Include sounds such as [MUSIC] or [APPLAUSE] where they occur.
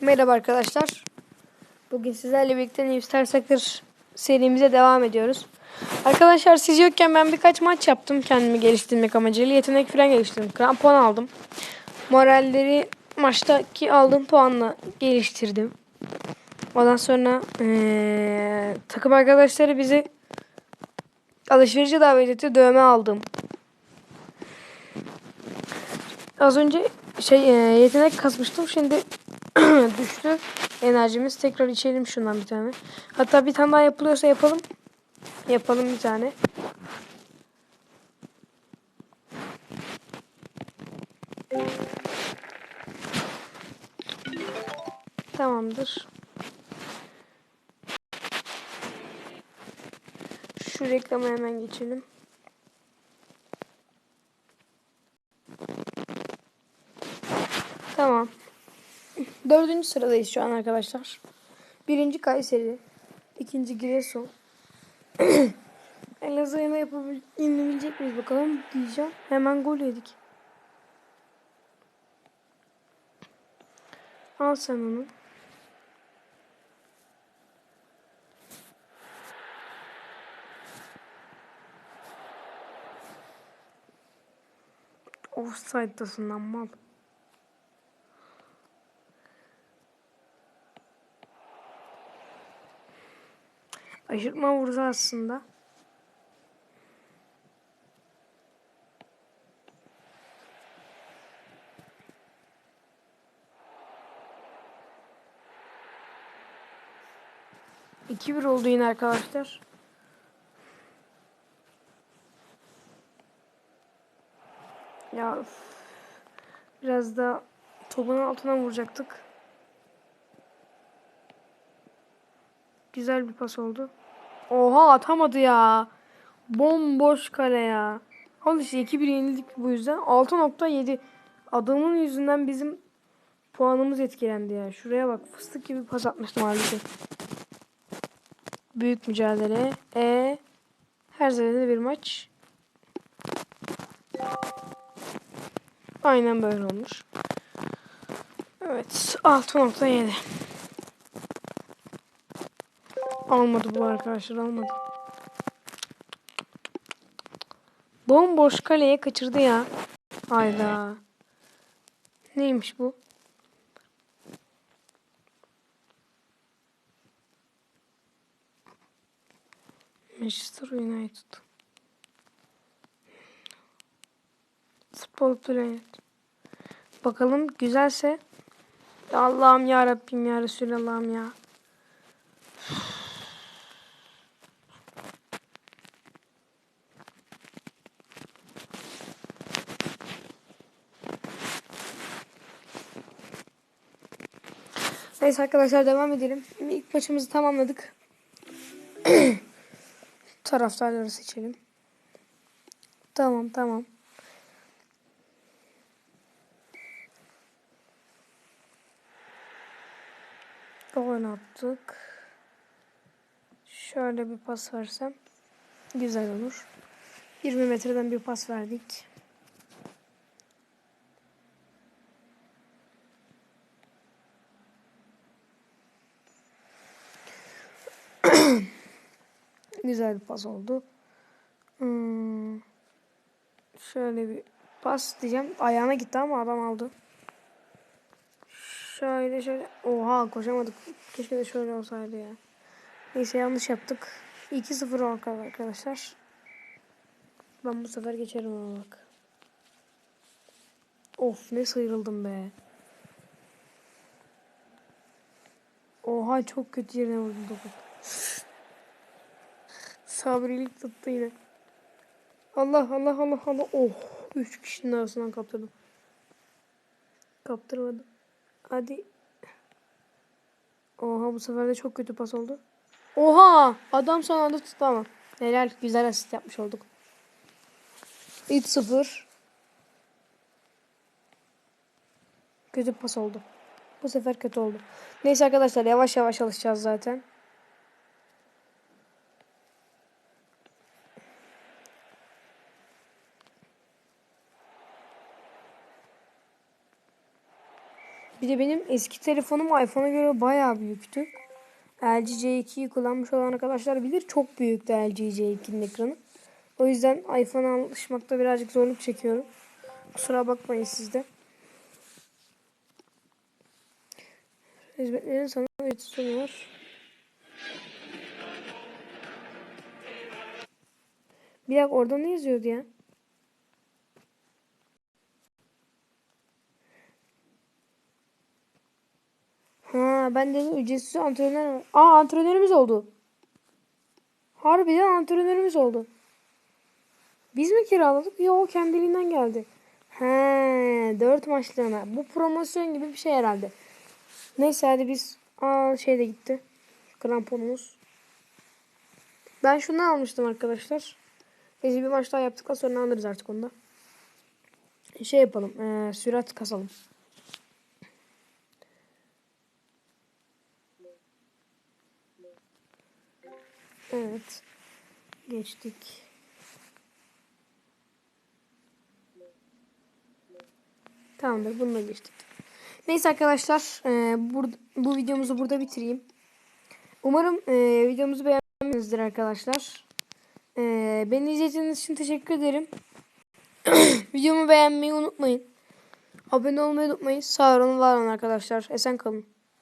Merhaba arkadaşlar. Bugün sizlerle birlikte New Star serimize devam ediyoruz. Arkadaşlar siz yokken ben birkaç maç yaptım kendimi geliştirmek amacıyla. Yetenek falan geliştirdim. Krampon aldım. Moralleri maçtaki aldığım puanla geliştirdim. Ondan sonra eee, takım arkadaşları bizi alışverişe davet etti. Dövme aldım. Az önce şey e, yetenek kasmıştım. Şimdi [CLEARS THROAT] düştü enerjimiz. Tekrar içelim şundan bir tane. Hatta bir tane daha yapılıyorsa yapalım. Yapalım bir tane. Tamamdır. Şu reklama hemen geçelim. Tamam. Dördüncü sıradayız şu an arkadaşlar. Birinci Kayseri. ikinci Giresun. [CLEARS THROAT] Elazığ'a yapabil yenilebilecek miyiz bakalım diyeceğim. Hemen gol yedik. Al sen onu. Offside'dasın lan mal. Aşırtma vurdu aslında. İki bir oldu yine arkadaşlar. Ya biraz da topun altına vuracaktık. Güzel bir pas oldu. Oha atamadı ya. Bomboş kale ya. Al işte 2-1 yenildik bu yüzden. 6.7 adamın yüzünden bizim puanımız etkilendi ya. Şuraya bak fıstık gibi pas atmıştım halbuki. Büyük mücadele. E her seferinde bir maç. Aynen böyle olmuş. Evet 6.7 Almadı bu arkadaşlar almadı. Bomboş kaleye kaçırdı ya. Hayda. Neymiş bu? Manchester United. Spor Planet. Bakalım güzelse. Allah'ım ya Rabbim ya Resulallah'ım ya. Neyse arkadaşlar devam edelim. Şimdi ilk maçımızı tamamladık. [CLEARS THROAT] Taraftarları seçelim. Tamam tamam. Oynattık. Şöyle bir pas versem güzel olur. 20 metreden bir pas verdik. Güzel bir pas oldu. Hmm. Şöyle bir pas diyeceğim. Ayağına gitti ama adam aldı. Şöyle şöyle. Oha koşamadık. Keşke de şöyle olsaydı ya. Neyse yanlış yaptık. 2-0 oldu arkadaşlar. Ben bu sefer geçerim ama bak. Of ne sıyrıldım be. Oha çok kötü yerine vurdum topu. Sabrilik tuttu yine. Allah Allah Allah Allah. Oh. Üç kişinin arasından kaptırdım. Kaptırmadım. Hadi. Oha bu sefer de çok kötü pas oldu. Oha! Adam son anda tuttu ama. Helal güzel asist yapmış olduk. 3-0. Kötü pas oldu. Bu sefer kötü oldu. Neyse arkadaşlar yavaş yavaş alışacağız zaten. Bir de benim eski telefonum iPhone'a göre bayağı büyüktü. LG C2'yi kullanmış olan arkadaşlar bilir. Çok büyüktü LG C2'nin ekranı. O yüzden iPhone'a alışmakta birazcık zorluk çekiyorum. Kusura bakmayın siz de. Hizmetlerin sana ücreti sunuyor. Bir dakika orada ne yazıyordu ya? Ben dedim ücretsiz antrenör. Aa antrenörümüz oldu. Harbiden antrenörümüz oldu. Biz mi kiraladık? Yok kendiliğinden geldi. He, dört maçlığına. Bu promosyon gibi bir şey herhalde. Neyse hadi biz aa şey de gitti. Kramponumuz. Ben şunu almıştım arkadaşlar. Biz bir maç daha yaptıktan sonra alırız artık onu da. Şey yapalım. eee, sürat kasalım. Evet. Geçtik. Tamamdır. Bunu da geçtik. Neyse arkadaşlar. eee, bur- bu videomuzu burada bitireyim. Umarım eee, videomuzu beğenmişsinizdir arkadaşlar. Eee, beni izlediğiniz için teşekkür ederim. [CLEARS THROAT] Videomu beğenmeyi unutmayın. Abone olmayı unutmayın. Sağ olun var olun arkadaşlar. Esen kalın.